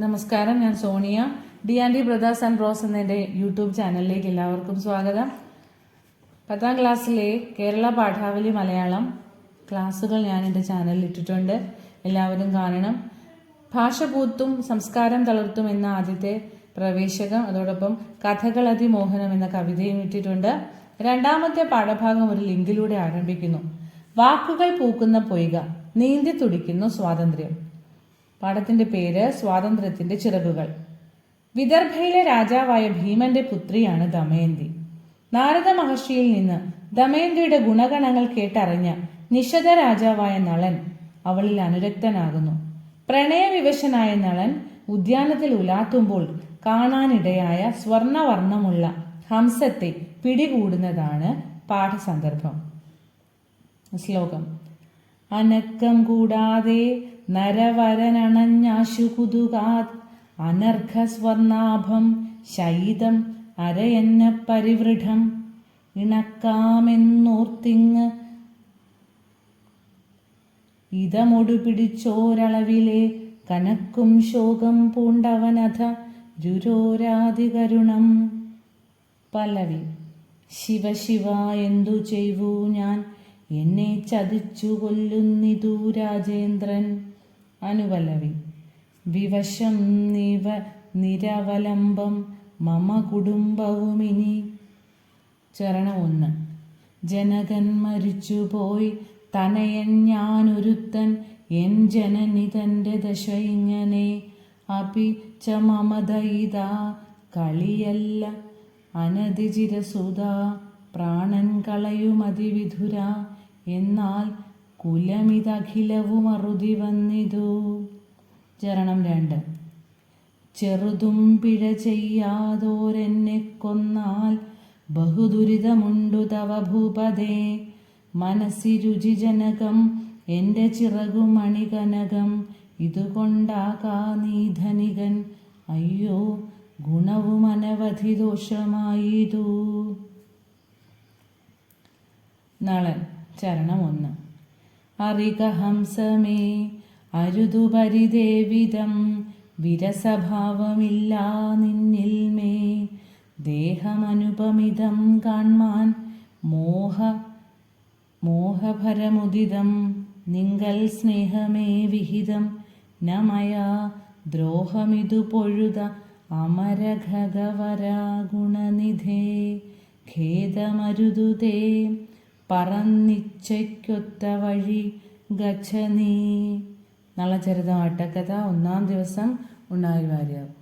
നമസ്കാരം ഞാൻ Sonia. D and D brothers and bros എന്ന എന്റെ യൂട്യൂബ് ചാനലിലേക്ക് എല്ലാവർക്കും സ്വാഗതം. പത്താം ക്ലാസ്സിലെ കേരള പാഠാവലി മലയാളം ക്ലാസ്സുകൾ ഞാൻ എന്റെ ചാനലിൽ ഇട്ടിട്ടുണ്ട്. എല്ലാവരും കാണണം. ഭാഷ പൂത്തും സംസ്കാരം തളർത്തും എന്ന ആദ്യത്തെ പ്രവേശകം അതോടൊപ്പം കഥകൾ അതിമോഹനം എന്ന കവിതയും ഇട്ടിട്ടുണ്ട്. രണ്ടാമത്തെ പാഠഭാഗം ഒരു ലിങ്കിലൂടെ ആരംഭിക്കുന്നു. വാക്കുകൾ പൂക്കുന്ന പൊയ്ക നീന്തി തുടിക്കുന്നു സ്വാതന്ത്ര്യം. പാഠത്തിന്റെ പേര് സ്വാതന്ത്ര്യത്തിന്റെ ചിറകുകൾ. വിദർഭയിലെ രാജാവായ ഭീമന്റെ പുത്രിയാണ് ദമയന്തി. നാരദ മഹർഷിയിൽ നിന്ന് ദമയന്തിയുടെ ഗുണഗണങ്ങൾ കേട്ടറിഞ്ഞ നിഷധ രാജാവായ നളൻ അവളിൽ അനുരക്തനാകുന്നു. പ്രണയവിവശനായ നളൻ ഉദ്യാനത്തിൽ ഉലാത്തുമ്പോൾ കാണാനിടയായ സ്വർണവർണമുള്ള ഹംസത്തെ പിടികൂടുന്നതാണ് പാഠസന്ദർഭം. ശ്ലോകം. അനക്കം കൂടാതെ നരവരനണഞ്ഞാശു കുതുകാത് അനർഘസ്വർണാഭം ശൈതം അരയന്ന പരിവൃഢം ഇണക്കാമെന്നോർത്തിങ് ഇതമൊടു പിടിച്ചോരളവിലെ കനക്കും ശോകം പൂണ്ടവനഥ രുരോരാതികരുണം പല്ലവി ശിവ ശിവ എന്തു ചെയ്വൂ ഞാൻ? എന്നെ ചതിച്ചു കൊല്ലുന്നിതു രാജേന്ദ്രൻ. അനുപല്ലവി വിവശം നിവ നിരവലംബം മമ കുടുംബവുമിനി. ചരണം ഒന്ന്. ജനകൻ മരിച്ചുപോയി തനയൻ ഞാനൊരുത്തൻ എൻ ജനനി തന്റെ ദശ ഇങ്ങനെ അപി ച മമതയിത കളിയല്ല അനധിചിരസുത പ്രാണൻ കളയുമതിവിധുര എന്നാൽ കുലമിതഖിലവും അറുതി വന്നിതു ചരണം രണ്ട്. ചെറുതും പിഴ ചെയ്യാതോരെന്നെ കൊന്നാൽ ബഹുദുരിതമുണ്ടു തവ ഭൂപതേ. മനസ്സി രുചിജനകം എന്റെ ചിറകുമണികനകം ഇതുകൊണ്ടാകാ നീ ധനികൻ. അയ്യോ ഗുണവും അനവധി ദോഷമായിതു. നളൻ ചരണം ഒന്ന്. അറിക ഹംസമേ അരുതുപരിദേവിതം വിരസഭാവമില്ല നിന്നിൽ മേ ദേഹമനുപമിതം കാൺമാൻ മോഹ മോഹഭരമുദിതം നിങ്കൽ സ്നേഹമേ വിഹിതം. നമയാ ദ്രോഹമിതു പൊഴുത അമരഘഗവരാ ഗുണനിധേ ഖേദമരുതുതേ. പറന്നിച്ചയ്ക്കൊത്ത വഴി ഗച്ഛനീ നളചരിതം അട്ടക്കഥ ഒന്നാം ദിവസം ഉണ്ണായി വാര്യാവ്